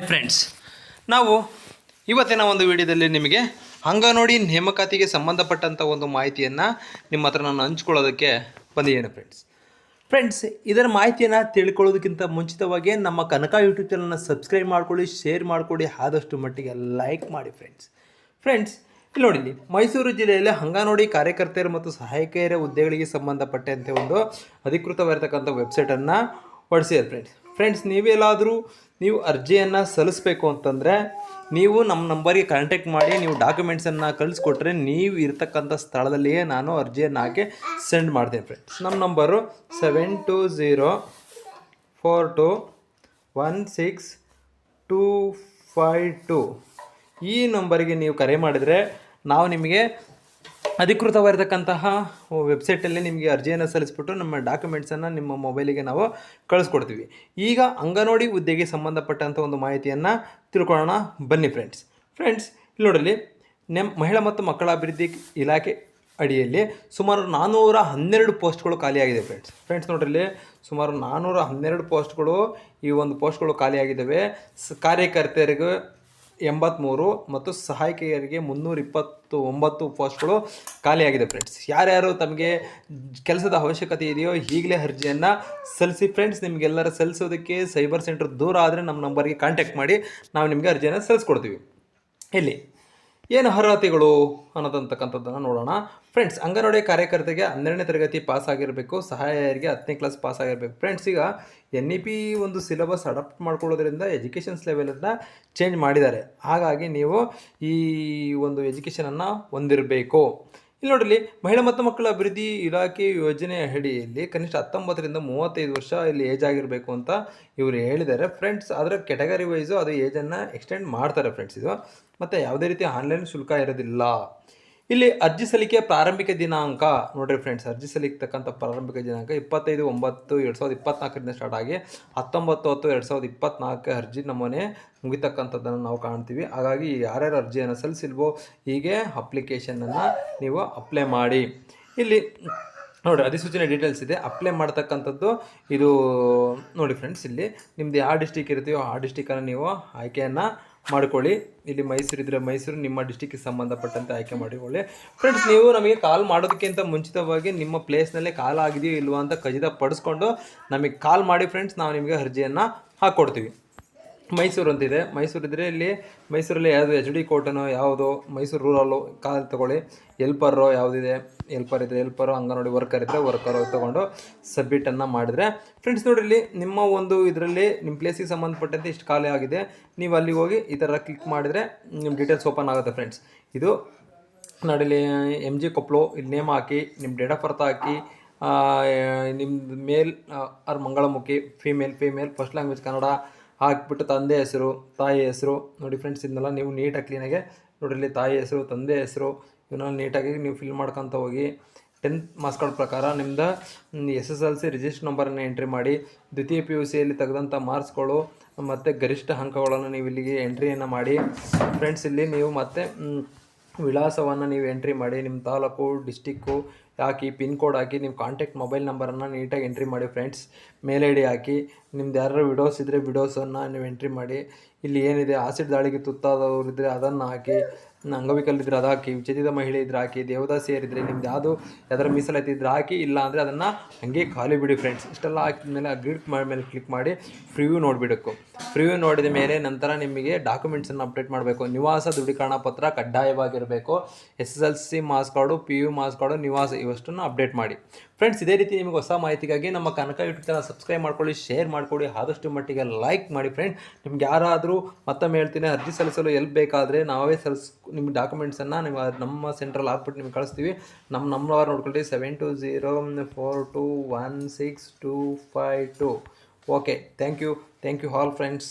Friends ನಾವು ಇವತ್ತಿನ ಒಂದು ವಿಡಿಯೋದಲ್ಲಿ ನಿಮಗೆ ಅಂಗನವಾಡಿ ನೇಮಕಾತಿಗೆ ಸಂಬಂಧಪಟ್ಟಂಥ ಒಂದು ಮಾಹಿತಿಯನ್ನು ನಿಮ್ಮ ಹತ್ರ ನಾನು ಹಂಚ್ಕೊಳ್ಳೋದಕ್ಕೆ ಬಂದಿದ್ದೇನೆ ಫ್ರೆಂಡ್ಸ್ ಫ್ರೆಂಡ್ಸ್ ಇದರ ಮಾಹಿತಿಯನ್ನು ತಿಳ್ಕೊಳ್ಳೋದಕ್ಕಿಂತ ಮುಂಚಿತವಾಗಿ ನಮ್ಮ ಕನಕ ಯೂಟ್ಯೂಬ್ ಚಾನಲ್ನ ಸಬ್ಸ್ಕ್ರೈಬ್ ಮಾಡ್ಕೊಳ್ಳಿ ಶೇರ್ ಮಾಡಿಕೊಡಿ ಆದಷ್ಟು ಮಟ್ಟಿಗೆ ಲೈಕ್ ಮಾಡಿ ಫ್ರೆಂಡ್ಸ್ ಫ್ರೆಂಡ್ಸ್ ಇಲ್ಲಿ ನೋಡಿ ಮೈಸೂರು ಜಿಲ್ಲೆಯಲ್ಲಿ ಅಂಗನವಾಡಿ ಕಾರ್ಯಕರ್ತೆಯರು ಮತ್ತು ಸಹಾಯಕಿಯರ ಹುದ್ದೆಗಳಿಗೆ ಸಂಬಂಧಪಟ್ಟಂತೆ ಒಂದು ಅಧಿಕೃತವಾಗಿರ್ತಕ್ಕಂಥ ವೆಬ್ಸೈಟನ್ನು ಹೊಡೆಸಿದ್ದಾರೆ ಫ್ರೆಂಡ್ಸ್ ಫ್ರೆಂಡ್ಸ್ ನೀವೆಲ್ಲಾದರೂ ನೀವು ಅರ್ಜಿಯನ್ನು ಸಲ್ಲಿಸಬೇಕು ಅಂತಂದರೆ ನೀವು ನಮ್ಮ ನಂಬರ್ಗೆ ಕಾಂಟ್ಯಾಕ್ಟ್ ಮಾಡಿ, ನೀವು ಡಾಕ್ಯುಮೆಂಟ್ಸನ್ನು ಕಳಿಸ್ಕೊಟ್ರೆ ನೀವು ಇರ್ತಕ್ಕಂಥ ಸ್ಥಳದಲ್ಲಿಯೇ ನಾನು ಅರ್ಜಿಯನ್ನು ಹಾಕಿ ಸೆಂಡ್ ಮಾಡ್ತೇನೆ ಫ್ರೆಂಡ್ಸ್ ನಮ್ಮ number seven two zero four two one six two five two ಈ ನಂಬರಿಗೆ ನೀವು ಕರೆ ಮಾಡಿದರೆ ನಾವು ನಿಮಗೆ ಅಧಿಕೃತವಾಗಿರ್ತಕ್ಕಂತಹ ವೆಬ್ಸೈಟಲ್ಲಿ ನಿಮಗೆ ಅರ್ಜಿಯನ್ನು ಸಲ್ಲಿಸ್ಬಿಟ್ಟು ನಮ್ಮ ಡಾಕ್ಯುಮೆಂಟ್ಸನ್ನು ನಿಮ್ಮ ಮೊಬೈಲಿಗೆ ನಾವು ಕಳಿಸ್ಕೊಡ್ತೀವಿ. ಈಗ ಅಂಗನವಾಡಿ ಹುದ್ದೆಗೆ ಸಂಬಂಧಪಟ್ಟಂಥ ಒಂದು ಮಾಹಿತಿಯನ್ನು ತಿಳ್ಕೊಳ್ಳೋಣ. ಬನ್ನಿ ಫ್ರೆಂಡ್ಸ್ ಫ್ರೆಂಡ್ಸ್ ಇಲ್ಲಿ ನೋಡಲಿ ನೆಮ್, ಮಹಿಳಾ ಮತ್ತು ಮಕ್ಕಳ ಅಭಿವೃದ್ಧಿ ಇಲಾಖೆ ಅಡಿಯಲ್ಲಿ ಸುಮಾರು ನಾನ್ನೂರ ಹನ್ನೆರಡು ಪೋಸ್ಟ್ಗಳು ಖಾಲಿಯಾಗಿದೆ ಫ್ರೆಂಡ್ಸ್ ಫ್ರೆಂಡ್ಸ್ ನೋಡಿರಲಿ ಸುಮಾರು ನಾನ್ನೂರ ಹನ್ನೆರಡು ಪೋಸ್ಟ್ಗಳು ಈ ಒಂದು ಪೋಸ್ಟ್ಗಳು ಖಾಲಿಯಾಗಿದ್ದಾವೆ. ಸ್, ಕಾರ್ಯಕರ್ತೆಯರಿಗೆ ಎಂಬತ್ತ್ಮೂರು ಮತ್ತು ಸಹಾಯಕಿಯರಿಗೆ ಮುನ್ನೂರ ಇಪ್ಪತ್ತು ಒಂಬತ್ತು ಪೋಸ್ಟ್ಗಳು ಖಾಲಿಯಾಗಿದೆ ಫ್ರೆಂಡ್ಸ್ ಯಾರ್ಯಾರು ತಮಗೆ ಕೆಲಸದ ಅವಶ್ಯಕತೆ ಇದೆಯೋ ಈಗಲೇ ಅರ್ಜಿಯನ್ನು ಸಲ್ಲಿಸಿ ಫ್ರೆಂಡ್ಸ್ ನಿಮಗೆಲ್ಲರ ಸಲ್ಲಿಸೋದಕ್ಕೆ ಸೈಬರ್ ಸೆಂಟರ್ ದೂರ ಆದರೆ ನಮ್ಮ ನಂಬರ್ಗೆ ಕಾಂಟ್ಯಾಕ್ಟ್ ಮಾಡಿ, ನಾವು ನಿಮಗೆ ಅರ್ಜಿಯನ್ನು ಸಲ್ಲಿಸ್ಕೊಡ್ತೀವಿ. ಇಲ್ಲಿ ಏನು ಅರ್ಹತೆಗಳು ಅನ್ನೋದಂತಕ್ಕಂಥದ್ದನ್ನು ನೋಡೋಣ. ಫ್ರೆಂಡ್ಸ್ ಅಂಗನವಾಡಿ ಕಾರ್ಯಕರ್ತೆಗೆ ಹನ್ನೆರಡನೇ ತರಗತಿ ಪಾಸ್ ಆಗಿರಬೇಕು ಸಹಾಯರಿಗೆ ಹತ್ತನೇ ಕ್ಲಾಸ್ ಪಾಸ್ ಆಗಿರಬೇಕು. ಫ್ರೆಂಡ್ಸ್ ಈಗ ಎನ್ ಇ ಪಿ ಒಂದು ಸಿಲೆಬಸ್ ಅಡಾಪ್ಟ್ ಮಾಡ್ಕೊಳ್ಳೋದ್ರಿಂದ ಎಜುಕೇಷನ್ಸ್ ಲೆವೆಲನ್ನು ಚೇಂಜ್ ಮಾಡಿದ್ದಾರೆ. ಹಾಗಾಗಿ ನೀವು ಈ ಒಂದು ಎಜುಕೇಷನನ್ನು ಹೊಂದಿರಬೇಕು. ಇಲ್ಲಿ ನೋಡ್ರಿ, ಮಹಿಳಾ ಮತ್ತು ಮಕ್ಕಳ ಅಭಿವೃದ್ಧಿ ಇಲಾಖೆ ಯೋಜನೆಯ ಅಡಿಯಲ್ಲಿ ಕನಿಷ್ಠ ಹತ್ತೊಂಬತ್ತರಿಂದ ಮೂವತ್ತೈದು ವರ್ಷ ಇಲ್ಲಿ ಏಜ್ ಆಗಿರಬೇಕು ಅಂತ ಇವರು ಹೇಳಿದ್ದಾರೆ. ಫ್ರೆಂಡ್ಸ್ ಅದರ ಕೆಟಗರಿ ವೈಸು ಅದು ಏಜನ್ನು ಎಕ್ಸ್ಟೆಂಡ್ ಮಾಡ್ತಾರೆ ಫ್ರೆಂಡ್ಸ್ ಇದು. ಮತ್ತು ಯಾವುದೇ ರೀತಿ ಆನ್ಲೈನ್ ಶುಲ್ಕ ಇರೋದಿಲ್ಲ. ಇಲ್ಲಿ ಅರ್ಜಿ ಸಲ್ಲಿಕೆ ಪ್ರಾರಂಭಿಕ ದಿನಾಂಕ ನೋಡ್ರಿ ಫ್ರೆಂಡ್ಸ್ ಅರ್ಜಿ ಸಲ್ಲಿಕ್ತಕ್ಕಂಥ ಪ್ರಾರಂಭಿಕ ದಿನಾಂಕ ಇಪ್ಪತ್ತೈದು, ಒಂಬತ್ತು, ಎರಡು ಸಾವಿರದ ಇಪ್ಪತ್ನಾಲ್ಕರಿಂದ ಸ್ಟಾರ್ಟ್ ಆಗಿ ಹತ್ತೊಂಬತ್ತು ಹತ್ತು ಎರಡು ಸಾವಿರದ ಇಪ್ಪತ್ನಾಲ್ಕು ಅರ್ಜಿ ನಮೂನೆ ಮುಗಿತಕ್ಕಂಥದ್ದನ್ನು ನಾವು ಕಾಣ್ತೀವಿ. ಹಾಗಾಗಿ ಯಾರ್ಯಾರು ಅರ್ಜಿಯನ್ನು ಸಲ್ಲಿಸಿಲ್ವೋ ಹೀಗೆ ಅಪ್ಲಿಕೇಶನನ್ನು ನೀವು ಅಪ್ಲೈ ಮಾಡಿ. ಇಲ್ಲಿ ನೋಡಿ ಅಧಿಸೂಚನೆ ಡೀಟೇಲ್ಸ್ ಇದೆ. ಅಪ್ಲೈ ಮಾಡ್ತಕ್ಕಂಥದ್ದು ಇದು ನೋಡಿ ಫ್ರೆಂಡ್ಸ್ ಇಲ್ಲಿ ನಿಮ್ಮದು ಯಾವ ಡಿಸ್ಟಿಕ್ ಇರ್ತೀವೋ ಆ ಡಿಸ್ಟಿಕನ್ನು ನೀವು ಆಯ್ಕೆಯನ್ನು ಮಾಡ್ಕೊಳ್ಳಿ. ಇಲ್ಲಿ ಮೈಸೂರು ಇದ್ದರೆ ಮೈಸೂರು, ನಿಮ್ಮ ಡಿಸ್ಟಿಕ್ಗೆ ಸಂಬಂಧಪಟ್ಟಂತೆ ಆಯ್ಕೆ ಮಾಡಿಕೊಳ್ಳಿ ಫ್ರೆಂಡ್ಸ್ ನೀವು ನಮಗೆ ಕಾಲ್ ಮಾಡೋದಕ್ಕಿಂತ ಮುಂಚಿತವಾಗಿ ನಿಮ್ಮ ಪ್ಲೇಸ್ನಲ್ಲೇ ಕಾಲ್ ಆಗಿದೆಯೋ ಇಲ್ವಾ ಅಂತ ಖಚಿತಪಡಿಸ್ಕೊಂಡು ನಮಗೆ ಕಾಲ್ ಮಾಡಿ ಫ್ರೆಂಡ್ಸ್ ನಾವು ನಿಮಗೆ ಅರ್ಜಿಯನ್ನು ಹಾಕ್ಕೊಡ್ತೀವಿ ಮೈಸೂರು ಅಂತಿದೆ ಮೈಸೂರು ಇದ್ದರೆ ಇಲ್ಲಿ ಮೈಸೂರಲ್ಲಿ ಯಾವುದು ಎಚ್ ಡಿ ಕೋಟನೋ ಯಾವುದು ಮೈಸೂರು ರೂರಲ್ಲು ಕಾಲ್ ತಗೊಳ್ಳಿ. ಎಲ್ಪರು ಯಾವುದಿದೆ? ಎಲ್ಪರ್ ಇದ್ದರೆ ಎಲ್ಪರು ಅಂಗನವಾಡಿ ವರ್ಕರ್ ಇದ್ದರೆ ವರ್ಕರು ತೊಗೊಂಡು ಸಬ್ಮಿಟನ್ನು ಮಾಡಿದ್ರೆ. ಫ್ರೆಂಡ್ಸ್ ನೋಡಿ ಇಲ್ಲಿ ನಿಮ್ಮ ಒಂದು ಇದರಲ್ಲಿ ನಿಮ್ಮ ಪ್ಲೇಸಿಗೆ ಸಂಬಂಧಪಟ್ಟಂತೆ ಇಷ್ಟು ಖಾಲಿ ಆಗಿದೆ. ನೀವು ಅಲ್ಲಿಗೆ ಹೋಗಿ ಈ ಥರ ಕ್ಲಿಕ್ ಮಾಡಿದರೆ ನಿಮ್ಮ ಡೀಟೇಲ್ಸ್ ಓಪನ್ ಆಗುತ್ತೆ ಫ್ರೆಂಡ್ಸ್ ಇದು ನೋಡಿಲ್ಲಿ ಎಂ ಜಿ ಕೊಪ್ಪಳು ಇಲ್ಲಿ ನೇಮ್ ಹಾಕಿ ನಿಮ್ಮ ಡೇಟ್ ಆಫ್ ಬರ್ತ್ ಹಾಕಿ ನಿಮ್ಮದು male or ಮಂಗಳಮುಖಿ female female first language Kannada ಹಾಕ್ಬಿಟ್ಟು ತಂದೆ ಹೆಸರು, ತಾಯಿ ಹೆಸರು, ನೋಡಿ ಫ್ರೆಂಡ್ಸ್ ಇದನ್ನೆಲ್ಲ ನೀವು ನೀಟಾಗಿ ಕ್ಲೀನಾಗೆ ನೋಡಿ ಇಲ್ಲಿ ತಾಯಿ ಹೆಸರು, ತಂದೆ ಹೆಸರು ಇವನ್ನೆಲ್ಲ ನೀಟಾಗಿ ನೀವು ಫಿಲ್ ಮಾಡ್ಕೊತ ಹೋಗಿ. ಟೆಂತ್ ಮಾರ್ಕ್ಸ್ ಕಾರ್ಡ್ ಪ್ರಕಾರ ನಿಮ್ದು S S L C register ನಂಬರನ್ನು ಎಂಟ್ರಿ ಮಾಡಿ, ದ್ವಿತೀಯ ಪಿ ಯು ಸಿಯಲ್ಲಿ ತೆಗೆದಂಥ ಮಾರ್ಕ್ಸ್ಗಳು ಮತ್ತು ಗರಿಷ್ಠ ಅಂಕಗಳನ್ನು ನೀವು ಇಲ್ಲಿಗೆ ಎಂಟ್ರಿಯನ್ನು ಮಾಡಿ. ಫ್ರೆಂಡ್ಸ್ ಇಲ್ಲಿ ನೀವು ಮತ್ತೆ ವಿಳಾಸವನ್ನು ನೀವು ಎಂಟ್ರಿ ಮಾಡಿ ನಿಮ್ಮ ತಾಲೂಕು ಡಿಸ್ಟಿಕ್ಕು ಹಾಕಿ, ಪಿನ್ ಕೋಡ್ ಹಾಕಿ ನಿಮ್ಮ ಕಾಂಟ್ಯಾಕ್ಟ್ ಮೊಬೈಲ್ ನಂಬರನ್ನು ನೀಟಾಗಿ ಎಂಟ್ರಿ ಮಾಡಿ ಫ್ರೆಂಡ್ಸ್ ಮೇಲ್ ಐ ಡಿ ಹಾಕಿ, ನಿಮ್ದು ಯಾರು ವಿಡೋಸ್ ಇದ್ದರೆ ವಿಡೋಸನ್ನು ನೀವು ಎಂಟ್ರಿ ಮಾಡಿ, ಇಲ್ಲಿ ಏನಿದೆ ಆಸಿಡ್ ದಾಳಿಗೆ ತುತ್ತಾದವರು ಇದ್ದರೆ ಅದನ್ನು ಹಾಕಿ ಅಂಗವಿಕಲಿದ್ರೆ ಅದು ಹಾಕಿ ವಿಚೇತಿತ ಮಹಿಳೆ ಇದ್ರೆ ಹಾಕಿ ದೇವದಾಸಿ ಸೇರಿದ್ರೆ ನಿಮ್ದು ಯಾವುದು ಯಾವ್ದಾರ ಮೀಸಲಾತಿ ಇದ್ರೆ ಹಾಕಿ, ಇಲ್ಲ ಅಂದರೆ ಅದನ್ನು ಹಾಗೆ ಖಾಲಿ ಬಿಡಿ ಫ್ರೆಂಡ್ಸ್ ಇಷ್ಟೆಲ್ಲ ಹಾಕಿದ ಮೇಲೆ ಅಗ್ರಿಡ್ ಮಾಡಿ, ಮೇಲೆ ಕ್ಲಿಕ್ ಮಾಡಿ ಫ್ರಿವ್ಯೂ ನೋಡಿಬಿಡಬೇಕು ಫ್ರಿವ್ಯೂ ನೋಡಿದ ಮೇಲೆ ನಂತರ ನಿಮಗೆ ಡಾಕ್ಯುಮೆಂಟ್ಸನ್ನು ಅಪ್ಡೇಟ್ ಮಾಡಬೇಕು. ನಿವಾಸ ದೃಢೀಕರಣ ಪತ್ರ ಕಡ್ಡಾಯವಾಗಿರಬೇಕು. S S L C marks card, P U marks card, ನಿವಾಸ ಇವಷ್ಟನ್ನು ಅಪ್ಡೇಟ್ ಮಾಡಿ. ಫ್ರೆಂಡ್ಸ್ ಇದೇ ರೀತಿ ನಿಮಗೆ ಹೊಸ ಮಾಹಿತಿಗಾಗಿ ನಮ್ಮ ಕನಕ ಯೂಟ್ಯೂಬ್ ಚಾನಲ್ ಸಬ್ಸ್ಕ್ರೈಬ್ ಮಾಡ್ಕೊಳ್ಳಿ ಶೇರ್ ಮಾಡ್ಕೊಳ್ಳಿ, ಆದಷ್ಟು ಮಟ್ಟಿಗೆ ಲೈಕ್ ಮಾಡಿ ಫ್ರೆಂಡ್ ನಿಮ್ಗೆ ಯಾರಾದರೂ ಮತ್ತೊಮ್ಮೆ ಹೇಳ್ತೀನಿ, ಅರ್ಜಿ ಸಲ್ಲಿಸಲು ಎಲ್ಲಿ ಬೇಕಾದರೆ ನಾವೇ ಸಲ್ಸ್ ನಿಮ್ಮ ಡಾಕ್ಯುಮೆಂಟ್ಸನ್ನು ನಿಮ್ಮ ನಮ್ಮ ಸೆಂಟ್ರಲ್ಲಿ ಹಾಕ್ಬಿಟ್ಟು ನಿಮ್ಗೆ ಕಳಿಸ್ತೀವಿ. ನಮ್ಮ ನಂಬರ್ ನೋಡ್ಕೊಳ್ಳಿ seven two zero four two one six two five two okay thank you thank you all friends